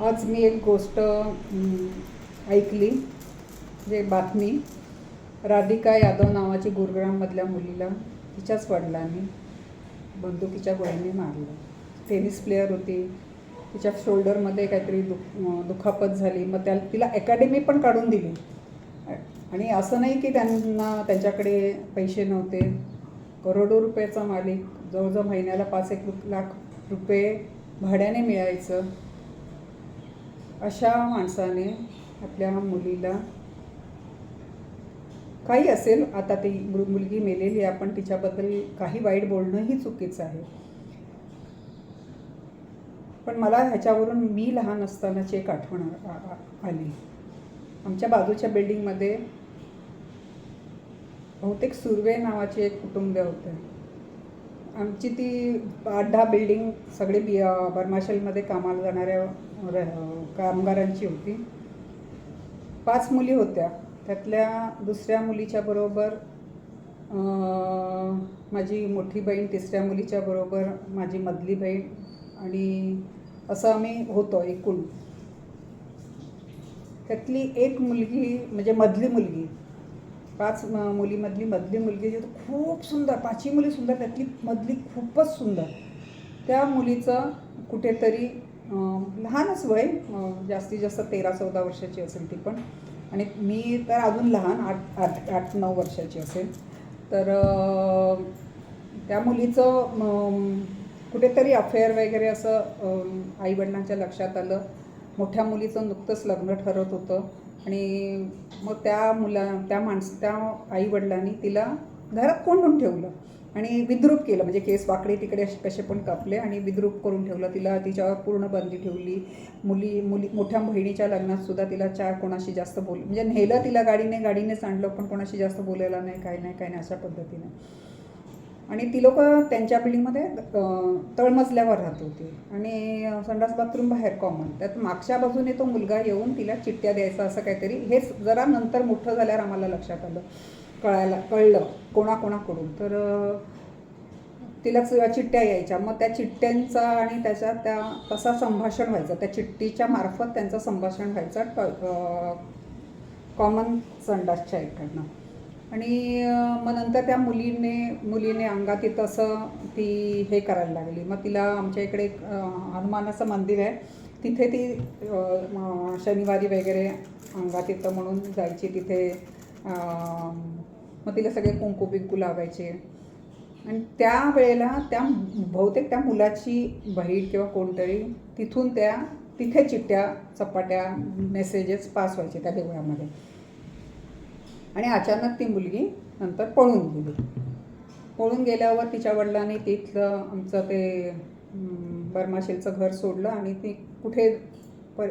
आज मी एक गोष्ट ऐकली जे बातमी राधिका यादव नावाची गुरुग्राममधल्या मुलीला तिच्याच वडिलांनी बंदुकीच्या गोळ्यांनी मारलं. टेनिस प्लेअर होती. तिच्या शोल्डरमध्ये काहीतरी दुख दुखापत झाली. मग त्या तिला अकॅडमी पण काढून दिली. आणि असं नाही की त्यांना त्यांच्याकडे पैसे नव्हते. करोडो रुपयाचा मालिक. जवळजवळ महिन्याला पाच एक लाख रुपये भाड्याने मिळायचं. अशा माणसाने आपल्या मुलीला काही असेल आता ती मु- मुलगी मेलेली आहे आपण तिच्याबद्दल काही वाईट बोलणंही चुकीचं आहे. पण मला ह्याच्यावरून मी लहान असतानाची एक आठवण आली. आमच्या बाजूच्या बिल्डिंगमध्ये बहुतेक सुर्वे नावाचे एक कुटुंब होते. आमची ती आठ दहा बिल्डिंग सगळी बी बर्माशलमध्ये कामाला जाणाऱ्या कामगारांची होती. पाच मुली होत्या. त्यातल्या दुसऱ्या मुलीच्या बरोबर माझी मोठी बहीण तिसऱ्या मुलीच्या बरोबर माझी मधली बहीण आणि असं आम्ही होतो एकूण. त्यातली एक मुलगी म्हणजे मधली मुलगी पाच मुलीमधली मधली मुलगी जी खूप सुंदर पाचही मुली सुंदर त्यातली मधली खूपच सुंदर. त्या मुलीचं कुठेतरी लहानच वय जास्तीत जास्त तेरा चौदा वर्षाची असेल ती पण. आणि मी तर अजून लहान आठ आठ आठ नऊ वर्षाची असेल. तर त्या मुलीचं कुठेतरी अफेअर वगैरे असं आईवडिलांच्या लक्षात आलं. मोठ्या मुलीचं नुकतंच लग्न ठरत होतं. आणि मग त्या मुला त्या माणस त्या आईवडिलांनी तिला घरात कोंडून ठेवलं आणि विद्रूप केलं. म्हणजे केस वाकडे तिकडे असे कसे पण कापले आणि विद्रूप करून ठेवलं. तिला तिच्यावर पूर्ण बंदी ठेवली. मुली मुली मोठ्या बहिणीच्या लग्नात सुद्धा तिला चार कोणाशी जास्त बोल म्हणजे नेलं तिला गाडीने गाडीनेच आणलं पण कोणाशी जास्त बोलायला नाही काय नाही काय नाही अशा पद्धतीने. आणि ती लोक त्यांच्या बिल्डिंगमध्ये तळमजल्यावर राहत होती. आणि संडास बाथरूम बाहेर कॉमन त्यात मागच्या बाजूने तो मुलगा येऊन तिला चिठ्ठ्या द्यायचा असं काहीतरी हेच जरा नंतर मोठं झाल्यावर आम्हाला लक्षात आलं. कळायला कळलं कोणाकोणाकडून. तर तिला चिठ्ठ्या यायच्या. मग त्या चिठ्ठ्यांचा आणि त्याच्या त्या कसा संभाषण व्हायचं. त्या चिठ्ठीच्या मार्फत त्यांचं संभाषण व्हायचं कॉमन संडासच्या इकडनं. आणि मग नंतर त्या मुलीने मुलीने अंगात येतं असं ती हे करायला लागली. मग तिला आमच्या इकडे एक हनुमानाचं मंदिर आहे. तिथे ती शनिवारी वगैरे अंगात येतं म्हणून जायची तिथे मग तिला सगळे कुंकू बिंकू लावायचे. आणि त्या वेळेला त्या बहुतेक त्या मुलाची बहीण किंवा कोणतरी तिथून त्या तिथे चिठ्ठ्या चपाट्या मेसेजेस पास व्हायचे त्या देवळामध्ये. आणि अचानक ती मुलगी नंतर पळून गेली. पळून गेल्यावर तिच्या वडिलांनी तिथलं आमचं ते बर्माशेलचं घर सोडलं आणि ती कुठे प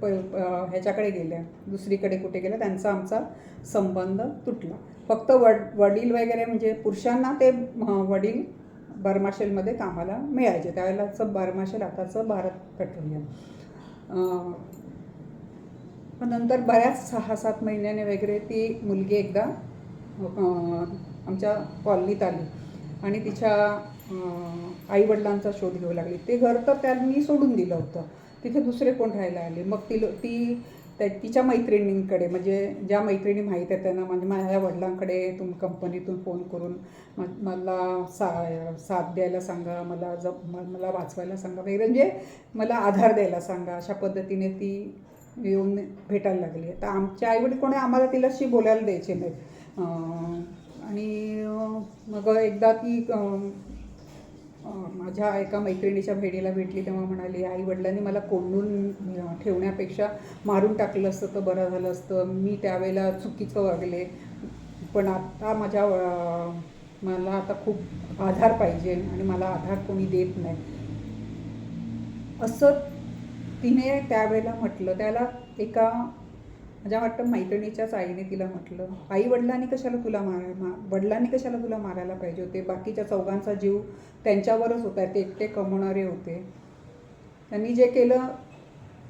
प ह्याच्याकडे गेल्या. दुसरीकडे कुठे गेल्या. त्यांचा आमचा संबंध तुटला. फक्त वड वडील वगैरे म्हणजे पुरुषांना ते वडील बर्माशेलमध्ये कामाला मिळायचे. त्यावेळेलाचं बर्माशेल आताचं भारत पेट्रोलियम. पण नंतर बऱ्याच सहा सात महिन्याने वगैरे ती मुलगी एकदा आमच्या कॉलनीत आली. आणि तिच्या आईवडिलांचा शोध घेऊ लागली. ते घर तर त्यांनी सोडून दिलं होतं. तिथे दुसरे कोण राहायला आले? मग ती ती त्या तिच्या मैत्रिणींकडे म्हणजे ज्या मैत्रिणी माहीत आहेत त्यांना म्हणजे माझ्या वडिलांकडे तुम कंपनीतून फोन करून म- मला सा साथ द्यायला सांगा मला ज मला वाचवायला सांगा वगैरे. म्हणजे मला आधार द्यायला सांगा. अशा पद्धतीने ती येऊन भेटायला लागली. तर आमच्या आईवडील कोणी आम्हाला तिलाशी बोलायला द्यायचे नाहीत. आणि मग एकदा ती माझ्या एका मैत्रिणीच्या बहिणीला भेटली तेव्हा म्हणाली आई वडिलांनी मला कोंडून ठेवण्यापेक्षा मारून टाकलं असतं तर बरं झालं असतं. मी त्यावेळेला चुकीचं वागले. पण आता माझ्या मला आता खूप आधार पाहिजे आणि मला आधार कोणी देत नाही. असं तिने त्यावेळेला म्हटलं त्याला एका माझ्या वाटतं मैत्रिणीच्याच आईने तिला म्हटलं आई वडिलांनी कशाला तुला मार मा वडिलांनी कशाला तुला मारायला पाहिजे होते? बाकीच्या चौघांचा जीव त्यांच्यावरच होता ते एकटे कमवणारे होते. त्यांनी जे केलं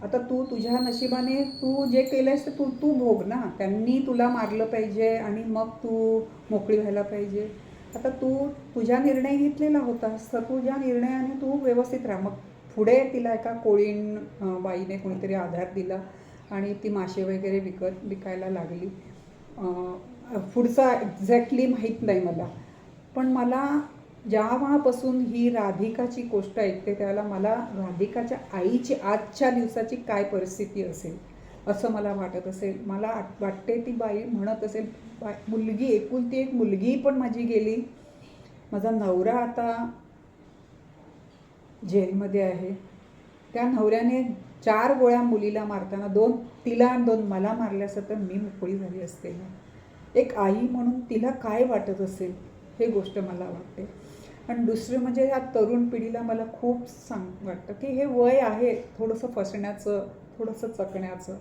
आता तू तुझ्या नशिबाने तू जे केलंयस ते तू तू भोग ना. त्यांनी तुला मारलं पाहिजे आणि मग तू मोकळी व्हायला पाहिजे. आता तू तुझा निर्णय घेतलेला होतास तर तुझ्या निर्णयाने तू व्यवस्थित राहा. मग पुढे तिला एका कोळीण बाईने कोणीतरी आधार दिला आणि ती मासे वगैरे विकत विकायला लागली. पुढचा एक्झॅक्टली माहीत नाही मला. पण मला जेव्हापासून ही राधिकाची गोष्ट ऐकते त्याला मला राधिकाच्या आईची आजच्या दिवसाची काय परिस्थिती असेल असं मला वाटत असेल. मला वाटते ती बाई म्हणत असेल बा मुलगी एकुलती एक मुलगी पण माझी गेली. माझा नवरा आता जेलमध्ये आहे. त्या नवऱ्याने चार गोळ्या मुलीला मारताना दोन तिला आणि दोन मला मारल्या तर मी मोकळी झाली असते. ना एक आई म्हणून तिला काय वाटत असेल हे गोष्ट मला वाटते. आणि दुसरं म्हणजे या तरुण पिढीला मला खूप सांग वाटतं की हे वय आहे थोडंसं फसण्याचं थोडंसं चकण्याचं.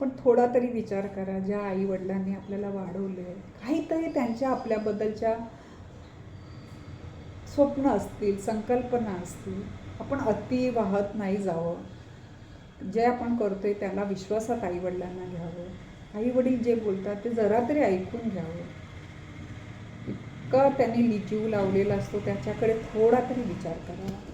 पण थोडा तरी विचार करा ज्या आई वडिलांनी आपल्याला वाढवले काहीतरी त्यांच्या आपल्याबद्दलच्या स्वप्न असतील संकल्पना असतील आपण अति वाहत नाही जावं. जे आपण करतो आहे त्याला विश्वासात आईवडिलांना घ्यावं. आईवडील जे बोलतात ते जरा तरी ऐकून घ्यावं. इतका त्यांनी जीव लावलेला असतो त्याच्याकडे थोडा तरी विचार करावा.